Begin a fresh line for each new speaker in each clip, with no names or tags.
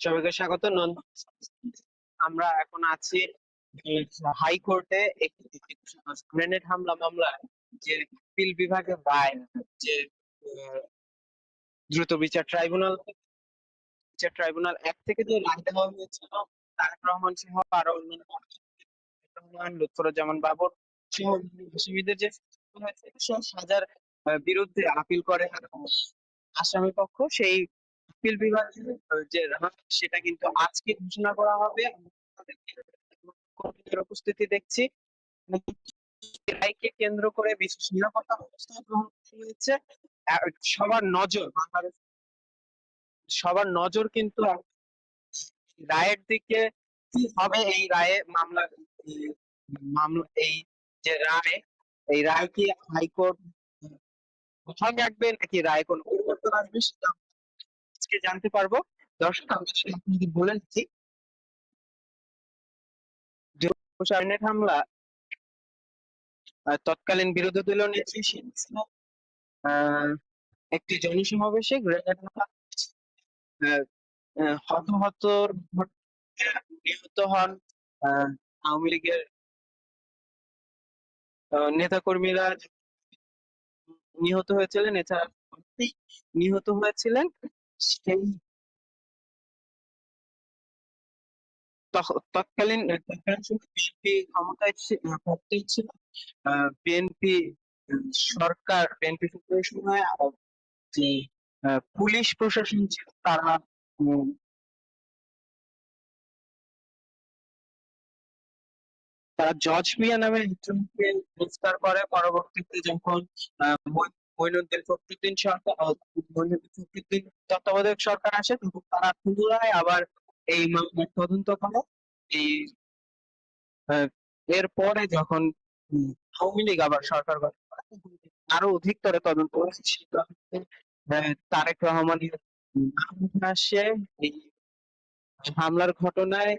সবাইকে স্বাগত। আমরা এখন আছি হাইকোর্টে গ্রেনেড হামলা মামলায়, যে পিল বিভাগের রায়, যে দ্রুত বিচার ট্রাইব্যুনাল বিচার ট্রাইব্যুনাল এক থেকে যে রায় দেওয়া হয়েছিল। তারেক রহমান সহ আরও অন্যান্য রহমান লুৎফুজ্জামান বাবর সহ আসামিদের যে সাজার বিরুদ্ধে আপিল করে। আসামি পক্ষ সেই আপিল বিভাগের যে সেটা কিন্তু আজকে ঘোষণা করা হবে। উপস্থিতি দেখছি। রায়কে কেন্দ্র করে বিশেষ নিরাপত্তা ব্যবস্থা গ্রহণ হয়েছে। সবার নজর, বাংলাদেশ সবার নজর কিন্তু রায়ের দিকে কি হবে। এই রায়ে মামলা মামলা, এই যে রায়, এই রায় কি হাইকোর্ট, কোথায় রাখবে নাকি রায় কোনো পরিবর্তন আসবে সেটা আজকে জানতে পারব। দর্শক, আমি বলে দিচ্ছি গ্রেনেড হামলা তৎকালীন বিরোধী দলীয় নেত্রী একটি জনসমাবেশে গ্রেনেড হতাহতর নিহত হন আওয়ামী লীগের নেতা কর্মীরা নিহত হয়েছিলেন। এছাড়া নিহত হয়েছিলেন। সেই তৎকালীন বিএনপি ক্ষমতায় বিএনপি সরকার, বিএনপি সরকারের সময় যে পুলিশ প্রশাসন ছিল, তারা তারা জজ মিয়া নামে একজনকে গ্রেফতার করে। পরবর্তীতে যখন মঈনুদ্দিন ফখরুদ্দিন সরকার মঈনুদ্দিন ফখরুদ্দিন তত্ত্বাবধায়ক সরকার আসে তখন তারা পুনরায় আবার এই মামলার তদন্ত করে। এই এরপরে যখন আওয়ামী লীগ আবার সরকার গঠন করে আরও অধিকতর তদন্ত তারেক রহমানের আসে। এই, হামলার ঘটনায়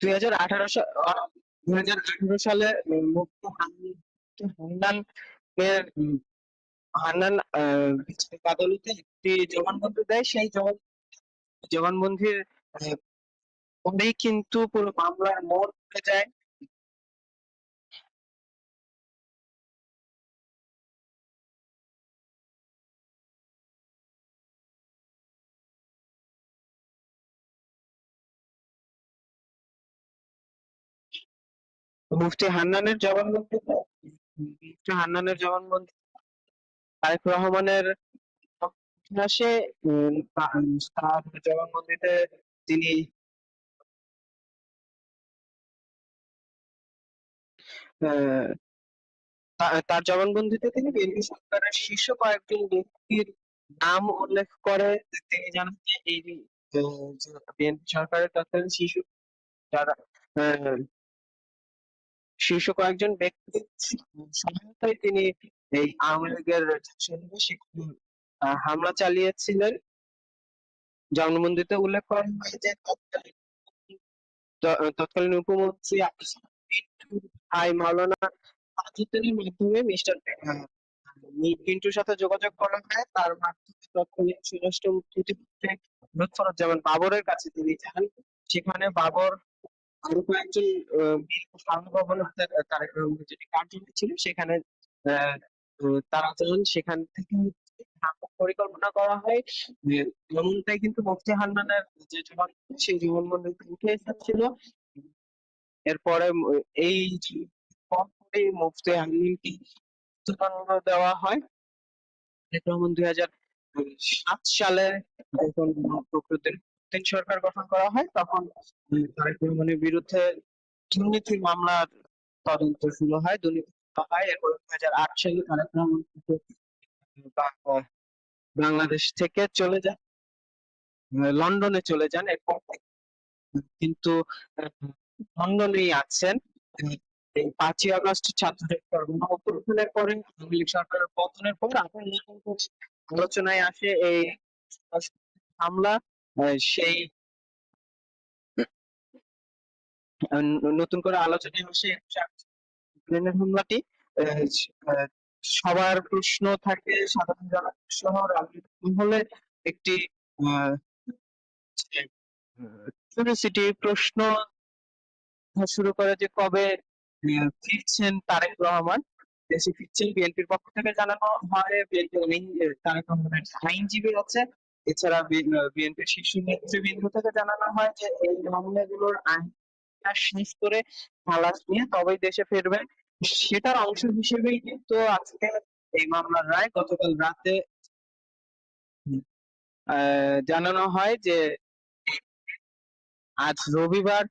দুই হাজার আঠারো সাল মুক্ত হান্নান এর হান্নান জবানবন্দি দেয়। সেই জবান জবানবন্দির পরেই কিন্তু পুরো মামলার মোড় ঘুরে যায়। মুফতি হান্নানের জবানবন্দি মুফতি হান্নানের জবানবন্দি। তারেক রহমানের ইতিহাসে তার জবানবন্দিতে তিনি তার জবানবন্দিতে তিনি বিএনপি সরকারের শীর্ষ কয়েকজন ব্যক্তির নাম উল্লেখ করে তিনি জানান যে এই বিএনপি সরকারের তৎকালীন শিশু যারা শীর্ষ কয়েকজন ব্যক্তির সহায়তায় তিনি এই আওয়ামী লীগের হামলা চালিয়েছিলেন। জবানবন্দিতে উল্লেখ করা যে তৎকালীন উপমন্ত্রী ভাই মাওলানা মাধ্যমে মিস্টার পিন্টুর সাথে যোগাযোগ করা হয়। তার মাধ্যমে তৎকালীন স্বরাষ্ট্র প্রতিমন্ত্রী লুৎফুজ্জামান বাবরের কাছে তিনি যান। সেখানে বাবর আরও কয়েকজন যেটি ছিল, সেখানে তারা যান সেখান থেকে পরিকল্পনা করা হয়। এমনটাই কিন্তু মুফতি হান্নানের যে জবান, সেই জবানবন্দিতে উঠে এসেছিল এরপরে এই পরপরই মুফতি হান্নানকে দেওয়া হয়। দুই হাজার সাত সালে যখন ফখরুদ্দিন ফখরুদ্দিন সরকার গঠন করা হয়, তখন তারেক রহমানের বিরুদ্ধে দুর্নীতির মামলার তদন্ত শুরু হয়, দুর্নীতি হয়। এরপর দুই হাজার আট সালে তারেক রহমান বাংলাদেশ থেকে চলে যায় লন্ডনে চলে যান। এরপর কিন্তু লন্ডনেই আছেন। পাঁচই আগস্ট ছাত্রদের গণঅভ্যুত্থানের পরে আওয়ামী লীগ সরকারের পতনের পর আবার নতুন আলোচনায় আসে এই হামলা সেই নতুন করে আসে প্লেনের হামলাটি। সবার প্রশ্ন থাকে সাধারণ জনগণ সহ মহলে একটি কিউরিওসিটি প্রশ্ন শুরু করে যে কবে ফিরছেন তারেক রহমান। দেশে ফিরছেন বিএনপির পক্ষ থেকে জানানো হয়, বিএনপি তারেক রহমানের আইনজীবী আছে এছাড়া বিএনপির শীর্ষ নেতৃবৃন্দ থেকে জানানো হয় যে এই মামলাগুলোর আইন শেষ করে খালাস নিয়ে তবেই দেশে ফিরবেন সেটার অংশ হিসেবেই কিন্তু আজকে এই মামলার রায় গতকাল রাতে জানানো হয় যে আজ রবিবার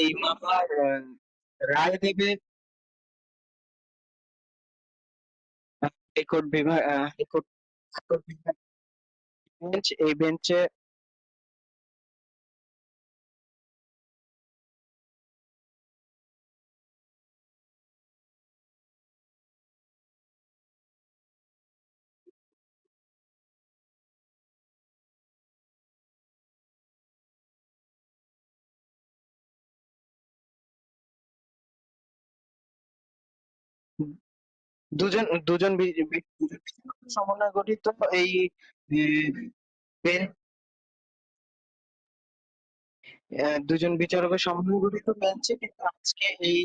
এই মামলার রায় দেবে হাইকোর্ট বিভাগ হাইকোর্ট বিভাগ বেঞ্চ এই বেঞ্চে দুজন দুজন সমন্বয় গঠিত এই দুজন বিচারকের সমন্বয় গঠিত বেঞ্চে কিন্তু আজকে এই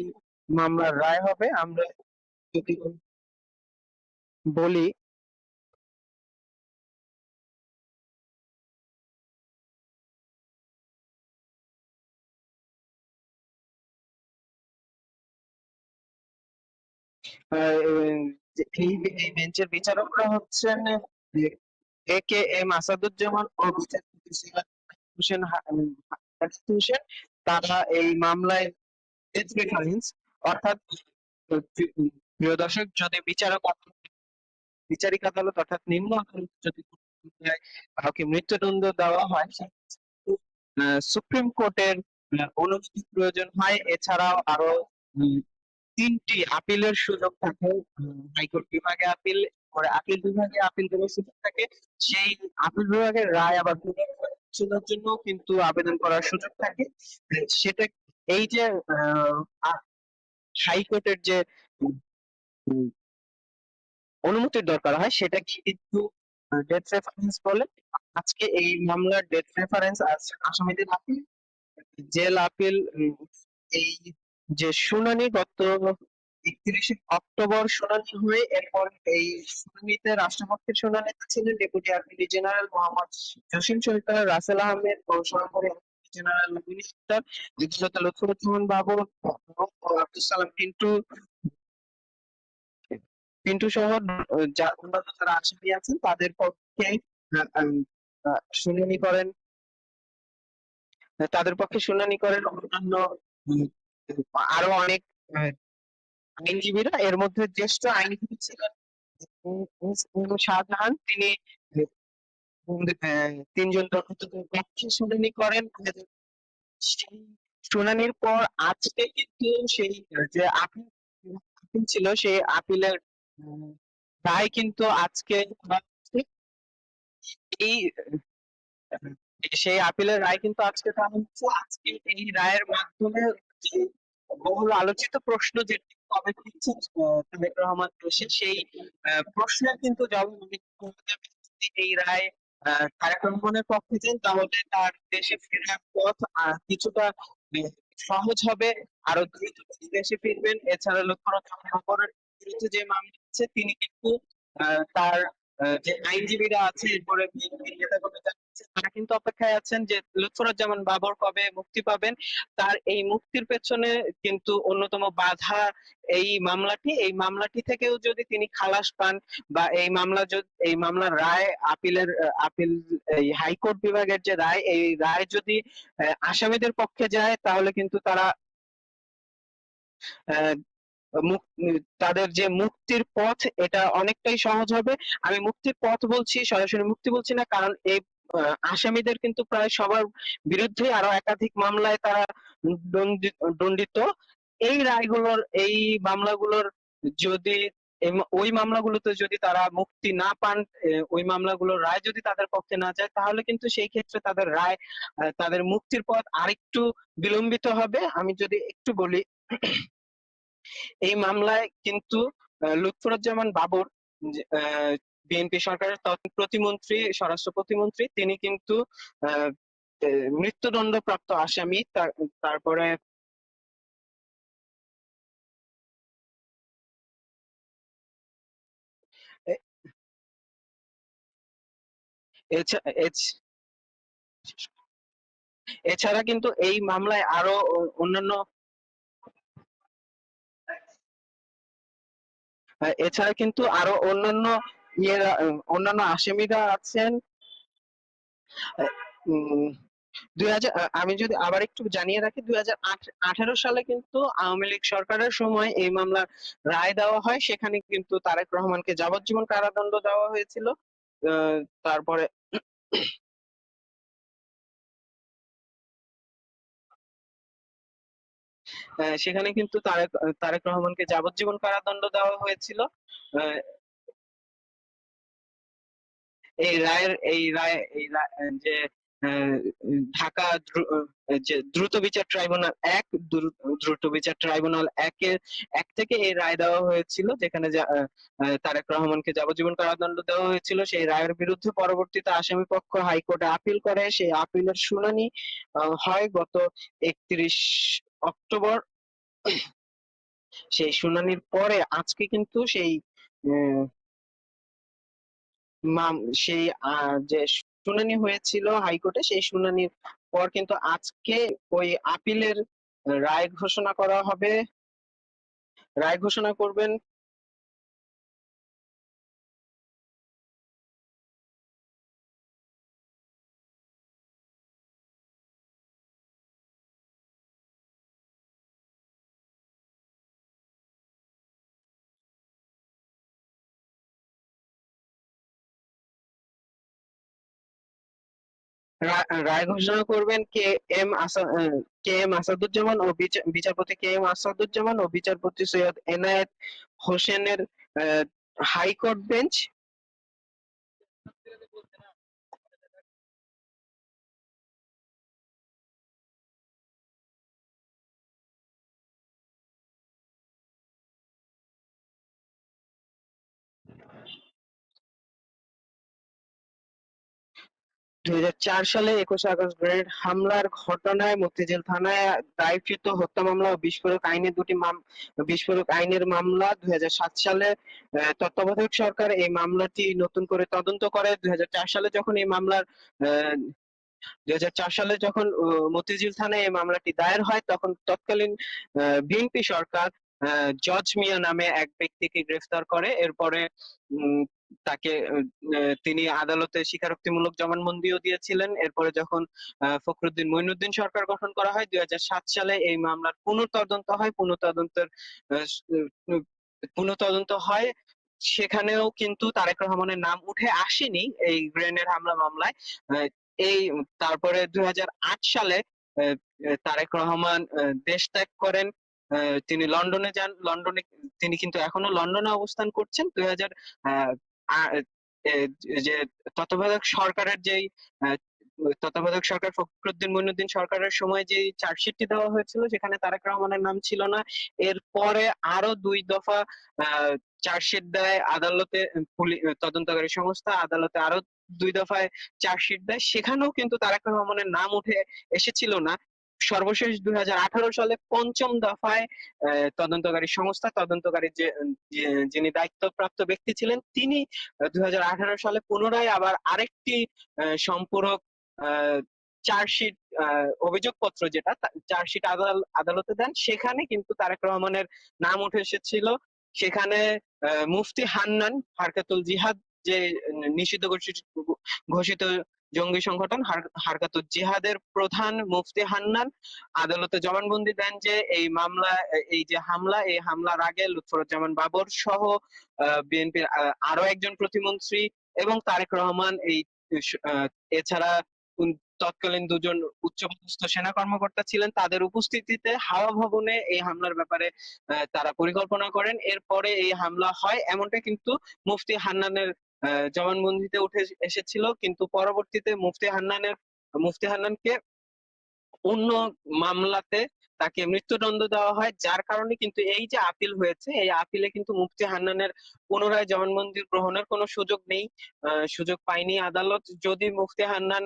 মামলার রায় হবে। আমরা যদি বলি এই বেঞ্চের বিচারকরা হচ্ছেন, এ কে এম আসাদুজ্জামান ও বিচারপতি হোসেন হাসান। তারা এই মামলায় অর্থাৎ প্রিয় দর্শক, যদি বিচারক বিচারিক আদালত অর্থাৎ নিম্ন আদালত যদি কাউকে মৃত্যুদণ্ড দেওয়া হয় সুপ্রিম কোর্টের অনুমতি প্রয়োজন হয়। এছাড়াও আরও তিনটি আপিলের সুযোগ থাকে। হাইকোর্ট বিভাগে আপিল পরে আপিল বিভাগে আপিল করার সুযোগ থাকে। সেই আপিল বিভাগের রায় আবার পুনর্বিবেচনার জন্য কিন্তু আবেদন করার সুযোগ থাকে। সেটা এই যে হাইকোর্টের যে অনুমতির দরকার হয়, সেটা কিন্তু ডেথ রেফারেন্স বলে? আজকে এই মামলার ডেথ রেফারেন্স আসামিদের আপিল জেল আপিল এই যে শুনানি গত একত্রিশে অক্টোবর শুনানি হয়ে এরপর এই শুনানিতে রাষ্ট্রপক্ষের শুনানিতে ছিলেন deputy attorney general Mohammad Jasim Sarkar Rasel Ahmed ও সহকারী জেনারেল মিনিস্টার বিদ্যুৎ লুৎফুজ্জামান বাবু, আব্দুল সালাম পিন্টু পিন্টু সহ যারা আসামি আছেন তাদের পক্ষে শুনানি করেন। তাদের পক্ষে শুনানি করেন অন্যান্য আরও অনেক আইনজীবীরা এর মধ্যে জ্যেষ্ঠ আইনজীবী ছিলেন শাহজাহান, তিনি তিনজন শুনানি করেন সেই শুনানির পর আজকে কিন্তু সেই, যে আপিল ছিল, সেই আপিলের রায় কিন্তু আজকে। এই সেই আপিলের রায় কিন্তু আজকে দেওয়া হচ্ছে আজকে এই রায়ের মাধ্যমে যে বহুল আলোচিত প্রশ্ন যে কবে তারেক রহমান সেই প্রশ্নের কিন্তু জবাব এই রায় পক্ষে তাহলে তার দেশে ফেরার পথ কিছুটা সহজ হবে। আরও দ্রুত দেশে ফিরবেন। এছাড়া লক্ষ্যরক্ষা খবরের বিরুদ্ধে যে মামলা আছে তিনি কিন্তু তার যে আইনজীবীরা আছে এরপরে যারা আছে, তারা কিন্তু অপেক্ষায় আছেন যে লুৎফুজ্জামান বাবর কবে মুক্তি পাবেন, তার এই মুক্তির পেছনে কিন্তু অন্যতম বাধা এই মামলাটি। এই মামলাটি থেকেও যদি তিনি খালাস পান বা এই মামলা যদি এই মামলার রায় আপিলের, আপিল, এই হাইকোর্ট বিভাগের যে রায়, এই রায় যদি আসামিদের পক্ষে যায়, তাহলে কিন্তু তারা তাদের যে মুক্তির পথ, এটা অনেকটাই সহজ হবে। আমি মুক্তির পথ বলছি, সরাসরি মুক্তি বলছি না, কারণ এই আসামিদের কিন্তু প্রায় সবার বিরুদ্ধে আরও একাধিক মামলায় তারা দণ্ডি- দণ্ডিত। এই রায়গুলোর এই মামলাগুলোর যদি ওই মামলাগুলোতে যদি তারা মুক্তি না পান ওই মামলাগুলোর রায় যদি তাদের পক্ষে না যায় তাহলে কিন্তু সেই ক্ষেত্রে তাদের রায় তাদের মুক্তির পথ আরেকটু বিলম্বিত হবে। আমি যদি একটু বলি এই মামলায় কিন্তু আহ, লুৎফুজ্জামান বাবর বিএনপি সরকারের তৎ- প্রতিমন্ত্রী, স্বরাষ্ট্র প্রতিমন্ত্রী, তিনি কিন্তু মৃত্যুদণ্ডপ্রাপ্ত আসামি তার- তারপরে এছাড়া কিন্তু এই মামলায় আরও অন্যান্য এছাড়া কিন্তু আরও অন্যান্য অন্যান্য আসামিরা আছেন। আমি যদি আবার একটু জানিয়ে রাখি দুই হাজার আঠারো সালে কিন্তু আওয়ামী লীগ সরকারের সময় এই মামলার রায় দেওয়া হয়। সেখানে কিন্তু তারেক রহমানকে যাবজ্জীবন কারাদণ্ড দেওয়া হয়েছিল। তারপরে সেখানে কিন্তু তারেক তারেক রহমানকে যাবজ্জীবন কারাদণ্ড দেওয়া হয়েছিল। এই রায়ের, এই রায়, এই যে ঢাকা যে দ্রুত বিচার ট্রাইব্যুনাল এক, দ্রু- দ্রুত বিচার ট্রাইব্যুনাল একের এক থেকে এই রায় দেওয়া হয়েছিল, যেখানে তারেক রহমানকে যাবজ্জীবন কারাদণ্ড দেওয়া হয়েছিল, সেই রায়ের বিরুদ্ধে পরবর্তীতে আসামি পক্ষ হাইকোর্টে আপিল করে, সেই আপিলের শুনানি হয় গত একত্রিশ অক্টোবর। সেই শুনানির পরে আজকে কিন্তু সেই সেই যে শুনানি হয়েছিল হাইকোর্টে, সেই শুনানির পর কিন্তু আজকে ওই আপিলের রায় ঘোষণা করা হবে। রায় ঘোষণা করবেন রায় ঘোষণা করবেন K M K M Asaduzzaman ও বিচা- বিচারপতি কে এম আসাদুজ্জামান ও বিচারপতি সৈয়দ এনায়েত হোসেনের হাইকোর্ট বেঞ্চ দুই হাজার চার সালে একুশে আগস্ট গ্রেনেড হামলার ঘটনায় মতিঝিল থানায় দায়েরকৃত হত্যা মামলা ও বিস্ফোরক আইনে দুটি বিস্ফোরক আইনের মামলা দুই সালে আহ, তত্ত্বাবধায়ক সরকার এই মামলাটি নতুন করে তদন্ত করে। দুই হাজার চার সালে যখন এই মামলার দুই হাজার চার সালে যখন মতিঝিল থানায় এই মামলাটি দায়ের হয় তখন তৎকালীন বিএনপি সরকার জজ মিয়া নামে এক ব্যক্তিকে গ্রেফতার করে। এরপরে তাকে তিনি আদালতে স্বীকারোক্তিমূলক জবানবন্দিও দিয়েছিলেন। এরপরে যখন ফখরুদ্দিন মঈনুদ্দিন সরকার গঠন করা হয়, দুই সালে এই মামলার পুনঃতদন্ত হয়। পুনঃতদন্তের পুনঃতদন্ত হয়। সেখানেও কিন্তু তারেক রহমানের নাম উঠে আসেনি এই গ্রেনের হামলা মামলায়। এই, তারপরে দুই হাজার আট সালে তারেক রহমান দেশ ত্যাগ করেন। তিনি লন্ডনে যান। লন্ডনে, তিনি কিন্তু এখনও লন্ডনে অবস্থান করছেন। দুই হাজার যে তত্ত্বাবধায়ক সরকারের যেই তত্ত্বাবধায়ক সরকার ফখরুদ্দিন মঈনুদ্দিন সরকারের সময় যে চার্জশিটটি দেওয়া হয়েছিল, সেখানে তারেক রহমানের নাম ছিল না। এরপরে আরও দুই দফা চার্জশিট দেয় আদালতে তদন্তকারী সংস্থা আদালতে আরও দুই দফায় চার্জশিট দেয়। সেখানেও কিন্তু তারেক রহমানের নাম উঠে এসেছিল না। সর্বশেষ দুই সালে পঞ্চম দফায় তদন্তকারী সংস্থা, তদন্তকারী যে যিনি দায়িত্বপ্রাপ্ত ব্যক্তি ছিলেন, তিনি দুই হাজার আঠারো সালে পুনরায় আবার আরেকটি সম্পূরক চার্জশিট অভিযোগপত্র যেটা চার্জশিট আদালতে দেন, সেখানে কিন্তু তারেক রহমানের নাম উঠে এসেছিল। সেখানে মুফতি হান্নান হারকাতুল জিহাদ যে, নিষিদ্ধ ঘোষিত জঙ্গি সংগঠন হার- হারকাতুল জিহাদের প্রধান মুফতি হান্নান আদালতে জবানবন্দি দেন যে এই মামলা, এই যে হামলা, এই হামলার আগে লুৎফুজ্জামান বাবর সহ বিএনপির আরও একজন প্রতিমন্ত্রী এবং তারেক রহমান এই এছাড়া তৎকালীন দুজন উচ্চপদস্থ সেনা কর্মকর্তা ছিলেন। তাদের উপস্থিতিতে হাওয়া ভবনে এই হামলার ব্যাপারে তারা পরিকল্পনা করেন। এরপরে এই হামলা হয় এমনটা কিন্তু মুফতি হান্নানের জবানবন্দিতে উঠে এসেছিল, কিন্তু পরবর্তীতে মুফতি হান্নানের, মুফতি হান্নানকে অন্য মামলাতে তাকে মৃত্যুদণ্ড দেওয়া হয়, যার কারণে কিন্তু এই যে আপিল হয়েছে, এই আপিলে কিন্তু মুফতি হান্নানের পুনরায় জবানবন্দি গ্রহণের কোনো সুযোগ নেই সুযোগ পায়নি আদালত। যদি মুফতি হান্নান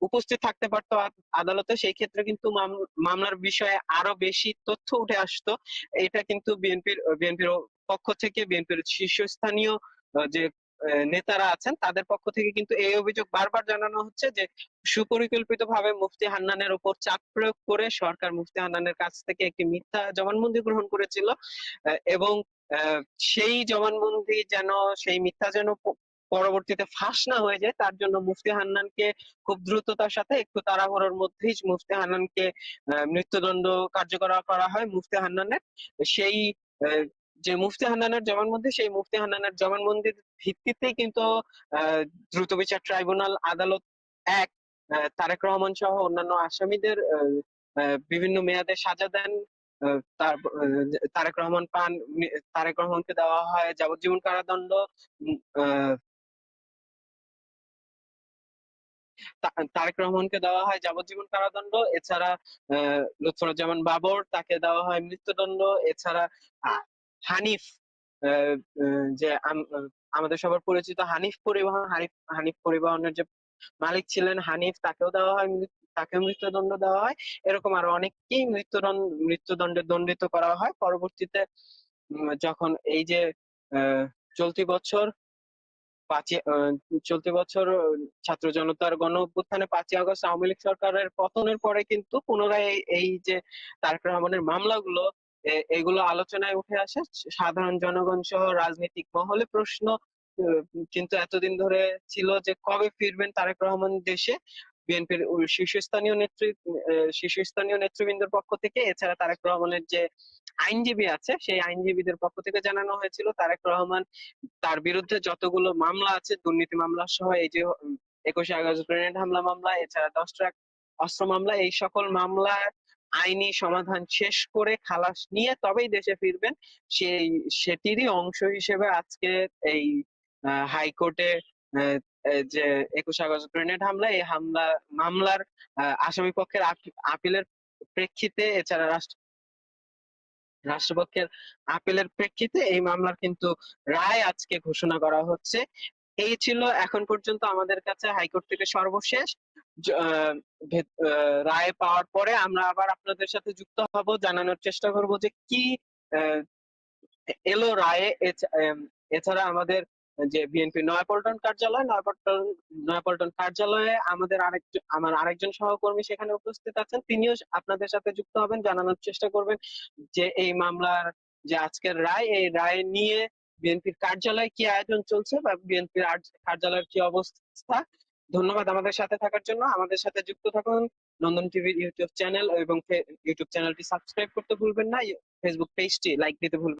উপস্থিত থাকতে পারতো আদালতে, সেই ক্ষেত্রে কিন্তু মাম- মামলার বিষয়ে আরও বেশি তথ্য উঠে আসতো। এটা কিন্তু বিএনপির বিএনপির পক্ষ থেকে বিএনপির শীর্ষস্থানীয় যে নেতারা আছেন, তাদের পক্ষ থেকে কিন্তু এই অভিযোগ বারবার জানানো হচ্ছে যে, সুপরিকল্পিতভাবে মুফতি হান্নানের উপর চাপ প্রয়োগ করে সরকার মুফতি হান্নানের কাছ থেকে একটি মিথ্যা জবানবন্দি গ্রহণ করেছিল। এবং সেই জবানবন্দি যেন, সেই মিথ্যা যেন পরবর্তীতে ফাঁস না হয়ে যায়, তার জন্য মুফতি হান্নানকে খুব দ্রুততার সাথে একটু তাড়াহুড়োর মধ্যেই মুফতি হান্নানকে মৃত্যুদণ্ড কার্যকর করা হয় মুফতি হান্নানের। সেই যে মুফতি হান্নানের জবানবন্দি সেই মুফতি হান্নানের জবানবন্দির ভিত্তিতেই কিন্তু দ্রুত বিচার ট্রাইব্যুনাল আদালত এক তারেক রহমান সহ অন্যান্য আসামিদের বিভিন্ন মেয়াদে সাজা দেন। তারেক রহমান পান তারেক রহমানকে দেওয়া হয় যাবজ্জীবন কারাদণ্ড। তারেক রহমানকে দেওয়া হয় যাবজ্জীবন কারাদণ্ড। এছাড়া আহ, লুৎফুজ্জামান বাবর তাকে দেওয়া হয় মৃত্যুদণ্ড। এছাড়া হানিফ যে আম- আমাদের সবার পরিচিত হানিফ পরিবহন, হানিফ হানিফ পরিবহনের যে মালিক ছিলেন হানিফ, তাকেও দেওয়া হয়, মৃ- তাকে মৃত্যুদণ্ড দেওয়া হয়। এরকম আরও অনেককেই মৃত্যুদণ্ড মৃত্যুদণ্ডে দণ্ডিত করা হয়। পরবর্তীতে যখন এই যে চলতি বছর পাঁচই চলতি বছর, ছাত্র জনতার গণ অভ্যুত্থানে পাঁচই আগস্ট আওয়ামী লীগ সরকারের পতনের পরে কিন্তু পুনরায় এই- যে তারেক রহমানের মামলাগুলো এগুলো আলোচনায় উঠে আসে। সাধারণ জনগণ সহ রাজনৈতিক মহলে প্রশ্ন কিন্তু এতদিন ধরে ছিল যে কবে ফিরবেন তারেক রহমান দেশে? বিএনপির শীর্ষস্থানীয় নেতৃ শীর্ষস্থানীয় নেতৃবৃন্দের পক্ষ থেকে, এছাড়া তারেক রহমানের যে আইনজীবী আছে, সেই আইনজীবীদের পক্ষ থেকে জানানো হয়েছিল, তারেক রহমান তার বিরুদ্ধে যতগুলো মামলা আছে, দুর্নীতি মামলা সহ এই যে, একুশে আগস্ট গ্রেনেড হামলা মামলা, এছাড়া দশ ট্রাক অস্ত্র মামলা, এই সকল মামলার আইনি সমাধান শেষ করে খালাস নিয়ে তবেই দেশে ফিরবেন। সেই, সেটিরই অংশ হিসেবে আজকে এই হাইকোর্টে যে একুশ আগস্ট গ্রেনেড হামলা, এই হামলা, মামলার আসামি পক্ষের আপিলের প্রেক্ষিতে, এছাড়া রাষ্ট্র, রাষ্ট্রপক্ষের আপিলের প্রেক্ষিতে এই মামলার কিন্তু রায় আজকে ঘোষণা করা হচ্ছে। এই ছিল এখন পর্যন্ত আমাদের কাছে হাইকোর্ট থেকে সর্বশেষ। রায় পাওয়ার পরে আমরা আবার আপনাদের সাথে যুক্ত হব, জানানোর চেষ্টা করব যে কি এলো রায়ে এছ- এছাড়া আমাদের যে বিএনপি নয়াপল্টন কার্যালয়, নয়াপল্টন নয়াপল্টন কার্যালয়ে আমাদের আরেকজন আমার আরেকজন সহকর্মী সেখানে উপস্থিত আছেন। তিনিও আপনাদের সাথে যুক্ত হবেন, জানানোর চেষ্টা করবেন যে এই মামলার যে আজকের রায়, এই রায় নিয়ে বিএনপির কার্যালয়ে কি আয়োজন চলছে বা বিএনপির কার্যালয়ের কি অবস্থা ধন্যবাদ আমাদের সাথে থাকার জন্য আমাদের সাথে যুক্ত থাকুন নন্দন টিভির ইউটিউব চ্যানেল এবং ইউটিউব চ্যানেলটি সাবস্ক্রাইব করতে ভুলবেন না ফেসবুক পেজটি লাইক দিতে ভুলবেন।